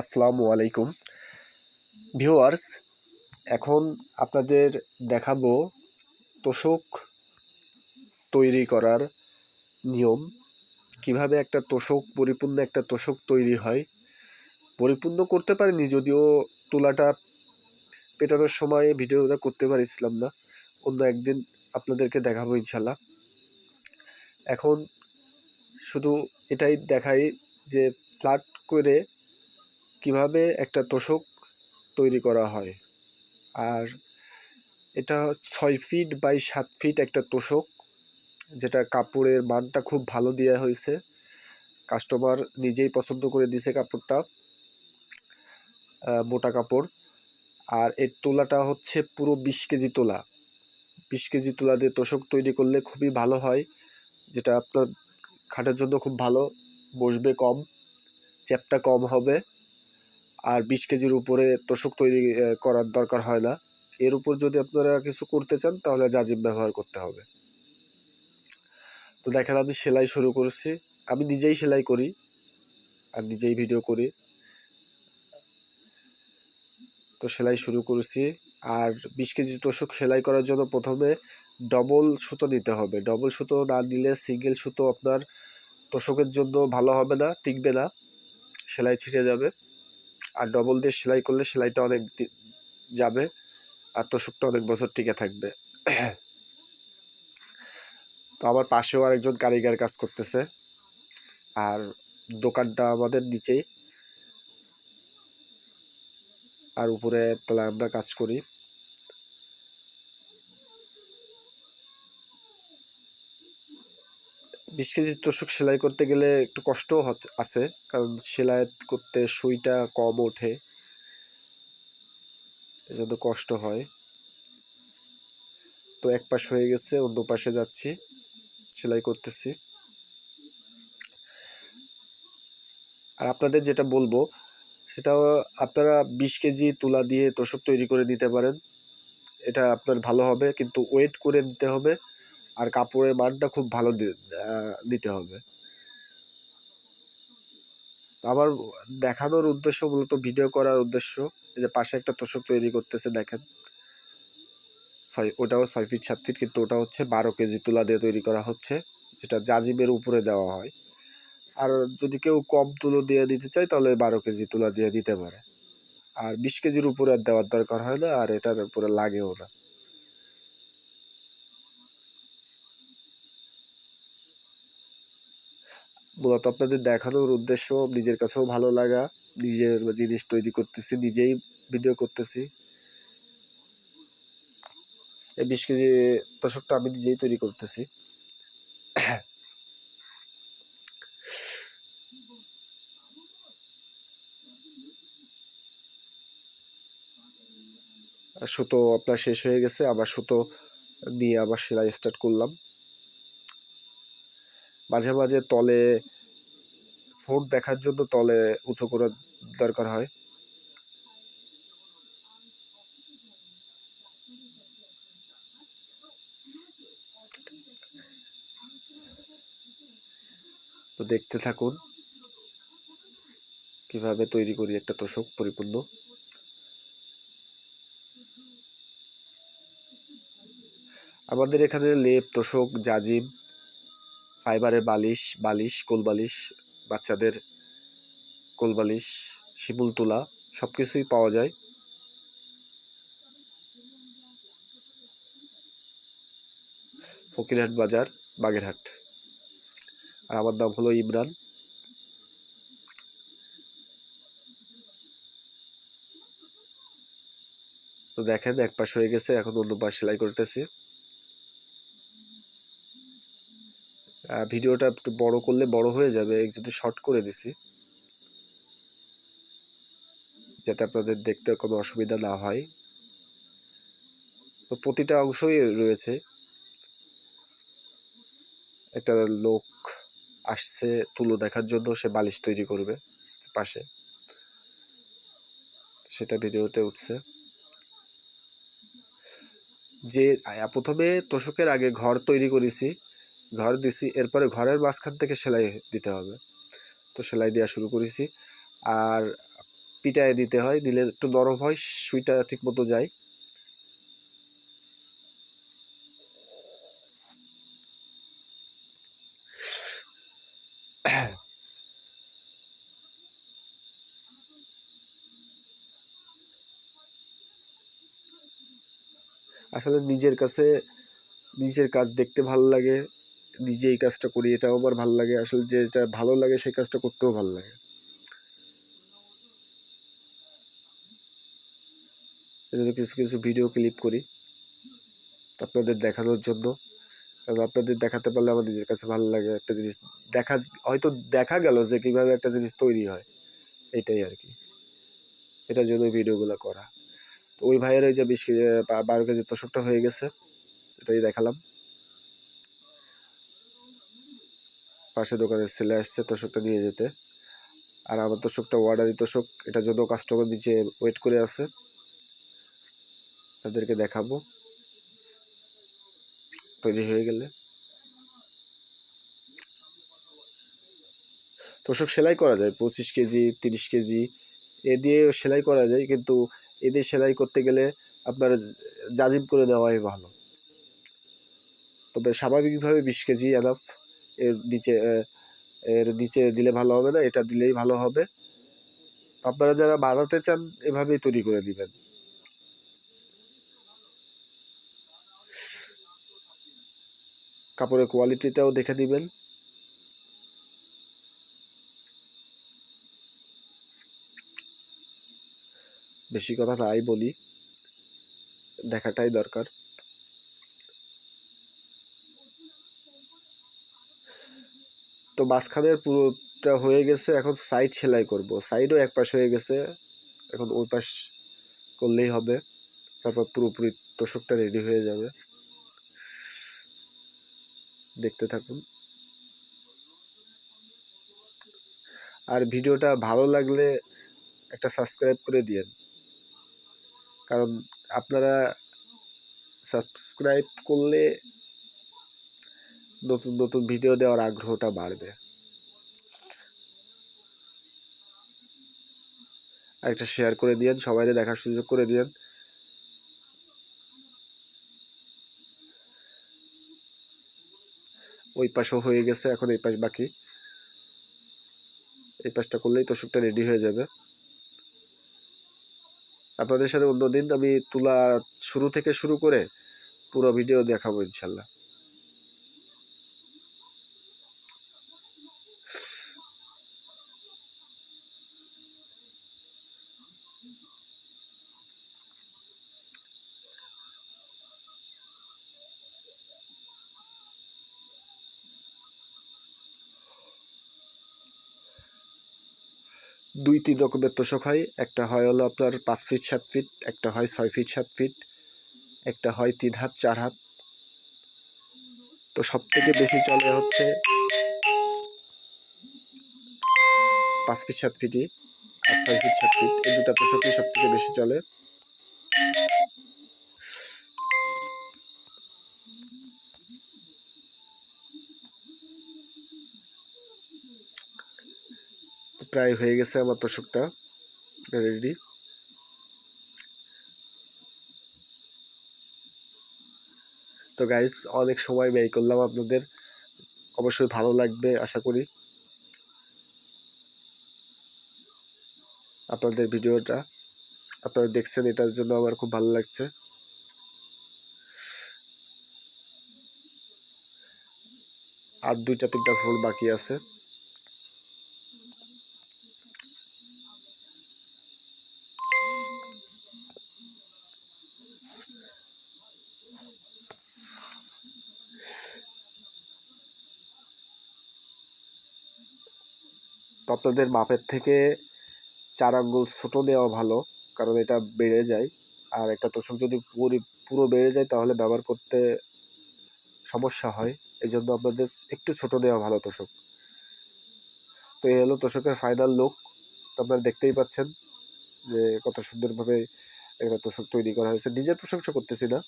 আসসালামু আলাইকুম। ভিউয়ার্স, এখন আপনাদের দেখাবো তোষক তৈরি করার নিয়ম। কীভাবে একটা তোষক, পরিপূর্ণ একটা তোষক তৈরি হয়, পরিপূর্ণ করতে পারিনি, যদিও তুলাটা পেটানোর সময় ভিডিওটা করতে পারছিলাম না। অন্য একদিন আপনাদেরকে দেখাবো ইনশাল্লাহ এখন শুধু এটাই দেখাই যে ফ্ল্যাট করে কীভাবে একটা তোষক তৈরি করা হয়? আর এটা ছয় ফিট বাই সাত ফিট একটা তোষক, যেটা কাপড়ের মানটা খুব ভালো দেওয়া হয়েছে। কাস্টমার নিজেই পছন্দ করে দিছে কাপড়টা মোটা কাপড়। আর এর তোলাটা হচ্ছে পুরো বিশ কেজি তোলা। বিশ কেজি তোলা দিয়ে তোষক তৈরি করলে খুবই ভালো হয়, যেটা আপনার খাটের জন্য খুব ভালো, বসবে কম, চ্যাপটা কম হবে। আর বিশ কেজির উপরে তোষক তৈরি করার দরকার হয় না। এর উপর যদি আপনারা কিছু করতে চান, তাহলে জাজিম ব্যবহার করতে হবে। তো দেখেন, আমি সেলাই শুরু করছি। আমি নিজেই সেলাই করি। আর নিজেই ভিডিও করি। তো সেলাই শুরু করেছি। আর বিশ কেজি তোষক সেলাই করার জন্য প্রথমে ডবল সুতো নিতে হবে। ডবল সুতো না নিলে সিঙ্গেল সুতো আপনার তোষকের জন্য ভালো হবে না, টিকবে না। সেলাই ছিঁড়ে যাবে। আর ডবল দিয়ে সেলাই করলে সেলাইটা অনেক যাবে আর তোষকটা অনেক বছর টিকে থাকবে। তো আমার পাশেও আরেকজন কারিগর কাজ করতেছে। আর দোকানটা আমাদের নিচেই। আর উপরে তলায় আমরা কাজ করি। বিশ কেজি তোষক সেলাই করতে গেলে একটু কষ্টও আছে। কারণ সেলাই করতে সুইটা কম ওঠে। এজন্য কষ্ট হয়। তো এক পাশ হয়ে গেছে, অন্য পাশে যাচ্ছি। সেলাই করতেছি। আর আপনাদের যেটা বলব সেটা আপনারা বিশ কেজি তুলা দিয়ে তোষক তৈরি করে নিতে পারেন। এটা আপনার ভালো হবে, কিন্তু ওয়েট করে নিতে হবে। আর কাপড়ের মানটা খুব ভালো দিতে হবে। আমার দেখানোর উদ্দেশ্য মূলত ভিডিও করার উদ্দেশ্য, এই যে পাশে একটা তোষক তৈরি করতেছে, দেখেন। ছয়, ওটাও ছয় ফিট সাত ফিট কিন্তু ওটা হচ্ছে বারো কেজি তুলা দিয়ে তৈরি করা হচ্ছে, যেটা জাজিমের উপরে দেওয়া হয়। আর যদি কেউ কম তুলো দিয়ে দিতে চায়, তাহলে বারো কেজি তুলা দিয়ে দিতে পারে। আর বিশ কেজির উপরে দেওয়ার দরকার হয় না, আর এটার উপরে লাগেও না। মূলত আপনাদের দেখানোর উদ্দেশ্য নিজের কাছেও ভালো লাগা, নিজের জিনিস তৈরি করতেছি, নিজেই ভিডিও করতেছি। এই বিশ কেজি তোষকটা আমি নিজেই তৈরি করতেছি। সুতো আপনার শেষ হয়ে গেছে, আবার সুতো নিয়ে আবার সেলাই স্টার্ট করলাম। মাঝে মাঝে তলে ফোট দেখার জন্য তলে উঁচু করার দরকার হয়। তো দেখতে থাকুন কীভাবে তৈরি করি একটা তোষক পরিপূর্ণ। আমাদের এখানে লেপ, তোষক, জাজিম ফাইবারের বালিশ বালিশ কোল বালিশ বাচ্চাদের কোল বালিশ শিমুল তোলা সব কিছুই পাওয়া যায়। ফকিরহাট বাজার, বাগেরহাট। আর আমার নাম হলো ইমরান। তো দেখেন, এক পাশ হয়ে গেছে, এখন অন্য পাশ সেলাই করতেছি। ভিডিওটা একটু বড় করলে বড় হয়ে যাবে যদি শর্ট করে দিছি। যাতে আপনাদের দেখতে কোনো অসুবিধা না হয়। তো প্রতিটা অংশই রয়েছে। একটা লোক আসছে তুলো দেখার জন্য, সে বালিশ তৈরি করবে পাশে। সেটা ভিডিওতে উঠছে। যে প্রথমে তোষকের আগে ঘর তৈরি করেছি। ঘর দিছি, এরপরে ঘরের মাঝখান থেকে সেলাই দিতে হবে। তো সেলাই দেওয়া শুরু করেছি। আর পিটায় দিতে হয়, দিলে একটু নরম হয়, সুইটা ঠিক মতো যায়। আসলে নিজের কাছে, নিজের কাজ দেখতে ভালো লাগে। নিজে এই কাজটা করি, এটাও আমার ভালো লাগে। আসলে যে যেটা ভালো লাগে, সেই কাজটা করতেও ভালো লাগে। এজন্য কিছু কিছু ভিডিও ক্লিপ করি আপনাদের দেখানোর জন্য। কারণ আপনাদের দেখাতে পারলে আমার নিজের কাছে ভালো লাগে একটা জিনিস। দেখা, হয়তো দেখা গেল যে কীভাবে একটা জিনিস তৈরি হয়, এটাই আর কি। এটার জন্য ভিডিওগুলো করা। তো ওই ভাইয়ের ওই যে বিশ বারো কেজি তোষকটা হয়ে গেছে, এটাই দেখালাম। পাশে দোকানের ছেলে আসছে তোষকটা নিয়ে যেতে। আর আমার তোষকটা অর্ডারি তোষক এটার জন্য কাস্টমার নিচে ওয়েট করে আছে, তাদেরকে দেখাবো। তৈরি হয়ে গেলে। তোষক সেলাই করা যায়, পঁচিশ কেজি, তিরিশ কেজি, এ দিয়েও সেলাই করা যায়, কিন্তু এ দিয়ে সেলাই করতে গেলে আপনার জাজিম করে দেওয়াই ভালো। তবে স্বাভাবিকভাবে বিশ কেজি এনাফ এর নিচে এর নিচে দিলে ভালো হবে না, এটা দিলেই ভালো হবে। আপনারা যারা বানাতে চান, এভাবেই তৈরি করে দিবেন। কাপড়ের কোয়ালিটিটাও দেখে দিবেন। বেশি কথা নাই বলি। দেখাটাই দরকার। তো মাঝখানের পুরোটা হয়ে গেছে, এখন সাইড সেলাই করব। সাইডও এক পাশ হয়ে গেছে, এখন ওই পাশ করলেই হবে। তারপর পুরোপুরি তোষকটা রেডি হয়ে যাবে। দেখতে থাকুন। আর ভিডিওটা ভালো লাগলে একটা সাবস্ক্রাইব করে দিয়েন। কারণ আপনারা সাবস্ক্রাইব করলে নতুন নতুন ভিডিও দেওয়ার আগ্রহটা বাড়বে। একটা শেয়ার করে দিয়েন সবাই দেখার সুযোগ করে দিয়েন। ওই পাশও হয়ে গেছে, এখন এই পাশ বাকি। এই পাশটা করলেই তোষকটা রেডি হয়ে যাবে। আপনাদের সাথে অন্যদিন আমি তুলা শুরু থেকে শুরু করে পুরো ভিডিও দেখাবো ইনশাল্লাহ। দুই তিন রকমের তোষক হয়। একটা হয় হলো আপনার পাঁচ ফিট সাত ফিট একটা হয় ছয় ফিট সাত ফিট একটা হয় তিন হাত, চার হাত। তো সব থেকে বেশি চলে হচ্ছে পাঁচ ফিট সাত ফিটই আর ছয় ফিট সাত ফিট এই দুটা তোষকই সব থেকে বেশি চলে। প্রায় হয়ে গেছে আমার তোষকটা রেডি তো গাইস অনেক সময় ব্যয় করলাম আপনাদের। অবশ্যই ভালো লাগবে, আশা করি। আপনাদের ভিডিওটা, আপনারা দেখছেন, এটার জন্য আমার খুব ভালো লাগছে। আর দুইটা তিনটা ফুল বাকি আছে। তো আপনাদের মাপের থেকে চার আঙ্গুল ছোট নেওয়া ভালো, কারণ এটা বেড়ে যায়। আর একটা তোষক যদি পুরো পুরো বেড়ে যায় তাহলে ব্যবহার করতে সমস্যা হয়। এই জন্য আপনাদের একটু ছোট নেওয়া ভালো তোষক। তো এই হলো তোষকের ফাইনাল লুক তো আপনারা দেখতেই পাচ্ছেন যে কত সুন্দরভাবে একটা তোষক তৈরি করা হয়েছে। নিজের প্রশংসা করতেছি না।